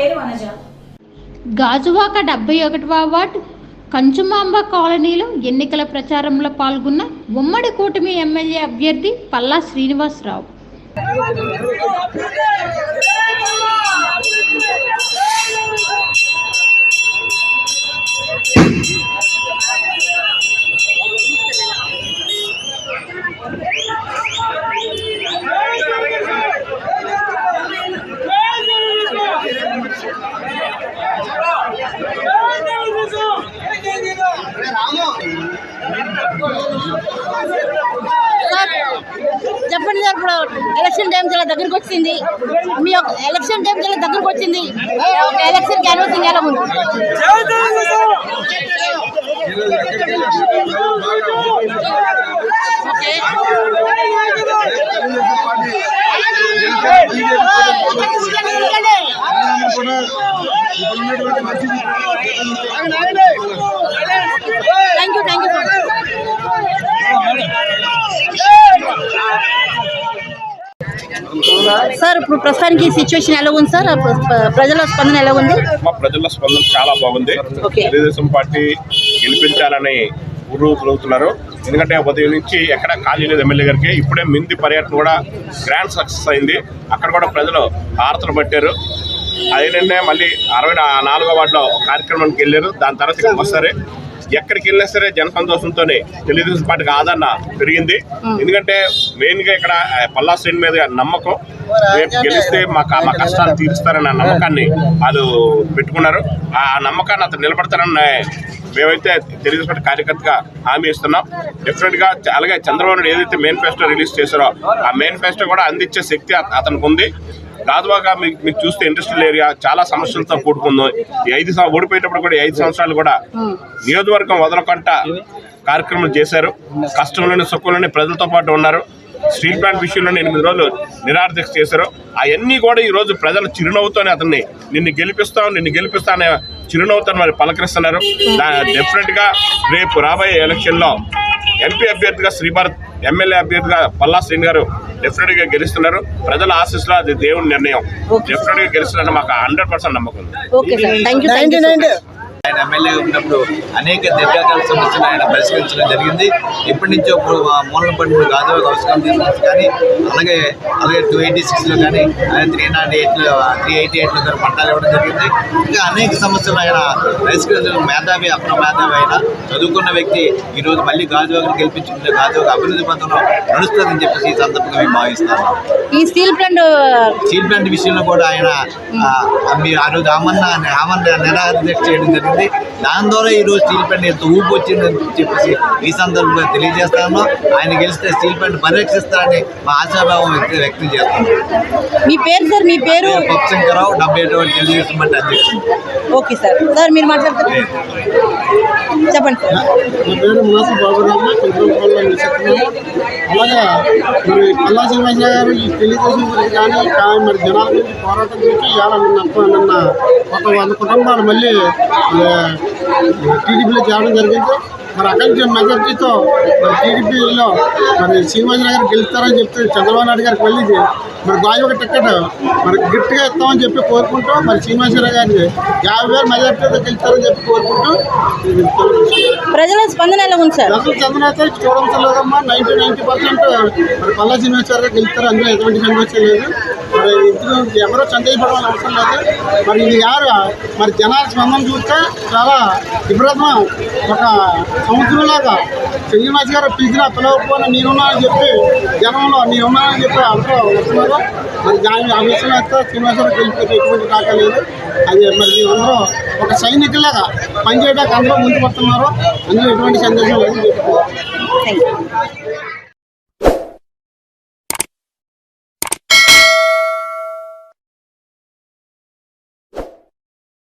పేరు వనజ గాజువాక డెబ్బై ఒకటవ వార్డ్ కంచుమాంబ కాలనీలో ఎన్నికల ప్రచారంలో పాల్గొన్న ఉమ్మడి కూటమి ఎమ్మెల్యే అభ్యర్థి పల్లా శ్రీనివాసరావు చెప్పండి సార్ ఇప్పుడు ఎలక్షన్ టైం చాలా దగ్గరకు వచ్చింది. మీ యొక్క ఎలక్షన్ టైం చాలా దగ్గరకు వచ్చింది. ఎలక్షన్ క్యాన్వసింగ్ ఎలా ఉంది okay thank you thank you sir sir ఇప్పుడు ప్రస్తుతానికి సిచ్యువేషన్ ఎలా ఉంది సార్ ప్ర- ప్రజల స్పందన ఎలా ఉంది? మా ప్రజల స్పందన చాలా బాగుంది. తెలుగుదేశం పార్టీ గెలిపించాలని ఊరు తిరుగుతున్నారు ఎందుకంటే ఉదయం నుంచి ఎక్కడ ఖాళీ లేదు ఎమ్మెల్యే గారికి. ఇప్పుడే మింది పర్యటన కూడా గ్రాండ్ సక్సెస్ అయింది. అక్కడ కూడా ప్రజలు హారతలు పట్టారు. అదేంటంటే మళ్ళీ అరవై నాలుగో వార్డులో కార్యక్రమానికి వెళ్ళారు. దాని తర్వాత వస్తారు. ఎక్కడికి వెళ్ళినా సరే జన సంతోషంతోనే తెలుగుదేశం పార్టీకి ఆదరణ పెరిగింది. ఎందుకంటే మెయిన్గా ఇక్కడ పల్లా శ్రేణి మీద నమ్మకం. రేపు గెలిస్తే మా మా కష్టాలు తీరుస్తారన్న నమ్మకాన్ని వాళ్ళు పెట్టుకున్నారు. ఆ నమ్మకాన్ని అతను నిలబడతారన్న మేమైతే తెలుగుదేశం పార్టీ కార్యకర్తగా హామీ ఇస్తున్నాం. డెఫినెట్గా చ- అలాగే చంద్రబాబు నాయుడు ఏదైతే మేనిఫెస్టో రిలీజ్ చేశారో ఆ మేనిఫెస్టో కూడా అందించే శక్తి అత- అతనికి ఉంది. దాదాపుగా మీకు మీకు చూస్తే ఇండస్ట్రియల్ ఏరియా చాలా సమస్యలతో కూడుకుంది. ఈ ఐదు ఓడిపోయేటప్పుడు కూడా ఐదు సంవత్సరాలు కూడా నియోజకవర్గం వదలకుండా కార్యక్రమాలు చేశారు. కష్టంలోని సుఖంలోని ప్రజలతో పాటు ఉన్నారు. స్టీల్ ప్లాంట్ విషయంలో ఎనిమిది రోజులు నిరార్థక చేశారు. అవన్నీ కూడా ఈరోజు ప్రజలు చిరునవ్వుతోనే అతన్ని నిన్ను గెలిపిస్తాం నిన్ను గెలిపిస్తా అనే చిరునవ్వుతో మరి పలకరిస్తున్నారు. డెఫినెట్గా రేపు రాబోయే ఎలక్షన్లో ఎంపీ అభ్యర్థిగా శ్రీభారత్ ఎమ్మెల్యే అభ్యర్థిగా పల్లా శ్రీని గారు డెఫినెట్గా గెలుస్తున్నారు. ప్రజల ఆశీస్సులో అది దేవుని నిర్ణయం. డెఫినెట్గా గెలుస్తున్నారని మాకు హండ్రెడ్ పర్సెంట్ నమ్మకం ఆయన ఎమ్మెల్యే ఉన్నప్పుడు అనేక దీర్ఘకాల సమస్యలు ఆయన పరిష్కరించడం జరిగింది. ఎప్పటి నుంచో ఇప్పుడు మూలన పడిన గాజువాక అవసరం తీసుకొచ్చి కానీ అలాగే అలాగే టూ ఎయిటీ సిక్స్లో కానీ ఆయన త్రీ నాట్ ఎయిట్లో త్రీ ఎయిటీ ఎయిట్లో కానీ పట్టాలు ఇవ్వడం జరిగింది. ఇంకా అనేక సమస్యలు ఆయన పరిష్కరించడం మేధావి అప్ర మేధావి అయినా చదువుకున్న వ్యక్తి ఈరోజు మళ్ళీ గాజువాకను గెలిపించుకుంటే గాజువాక అభివృద్ధి పథంలో నడుస్తుందని చెప్పేసి ఈ సందర్భంగా మేము భావిస్తాము ఈ స్టీల్ ప్లాంట్ స్టీల్ ప్లాంట్ విషయంలో కూడా ఆయన ఆ రోజు ఆమన్న ఆమన్న నిరాదీక్ష చేయడం జరిగింది. దాని ద్వారా ఈ రోజు స్టీల్ ప్లాంట్ ఎంత ఊపు వచ్చిందని చెప్పేసి ఈ సందర్భంగా తెలియజేస్తాను ఆయన గెలిస్తే స్టీల్ ప్లాంట్ పరిరక్షిస్తారని మా ఆశాభావం వ్యక్తి వ్యక్తం చేస్తాను మీ పేరు సార్? మీ పేరు? పప్పు శంకరరావు డెబ్బై ఏడు తెలుగుదేశం పార్టీ అధ్యక్షుడు. Okay sir. సార్ మీరు మాట్లాడతారు? చెప్పండి. నా పేరు మాస బాబురామ్మ అలాగే మరి పల్లా గారు ఈ తెలుగుదేశం గురించి కానీ మరి జనాల గురించి పోరాటం చేసి ఇవాళ నిన్న నిన్న ఒక వంద కుటుంబాలు మళ్ళీ టీడీపీలో చేరడం జరిగింది. మరి అక్కడి నుంచి మెజార్టీతో మరి టీడీపీలో మరి శ్రీనివాసరావు గారు గెలుస్తారని చెప్తే చంద్రబాబు నాయుడు గారికి వెళ్ళింది మరి గాజువాక టికెట్ మరి గట్టిగా ఇస్తామని చెప్పి కోరుకుంటూ మరి శ్రీనివాసరావు గారిని యాభై వేల మెజార్టీతో గెలుస్తారని చెప్పి కోరుకుంటూ ప్రజల స్పందన ఎలా ఉంది సార్? అసలు చంద్రనాథ్ చూడడం లేదమ్మా నైన్టీ నైన్టీ పర్సెంట్ మరి పల్లా శ్రీనివాసరావు గారు గెలుస్తారు. అందులో ఎటువంటి సందేశం లేదు. మరి ఎవరో సందేహపడవలసిన అవసరం లేదు. మరి ఇది యారు మరి జనాల స్పందన చూస్తే చాలా విపరీతం ఒక సంవత్సరంలాగా శ్రీనివాస్ గారు పిలిచినా పిలవకపోయినా నేనున్నానని చెప్పి జనంలో నేనున్నానని చెప్పి అందరూ వస్తున్నారు. మరి దాని ఆ విషయంలో అయితే శ్రీనివాసరావు గెలిపేది ఎటువంటి రాకలేదు లేదు. అది మరి అందరూ ఒక సైనికులాగా పనిచేయడానికి అందరూ ముందుకు వస్తున్నారు. అందులో ఎటువంటి సందేశం లేదు చెప్పుకోవాలి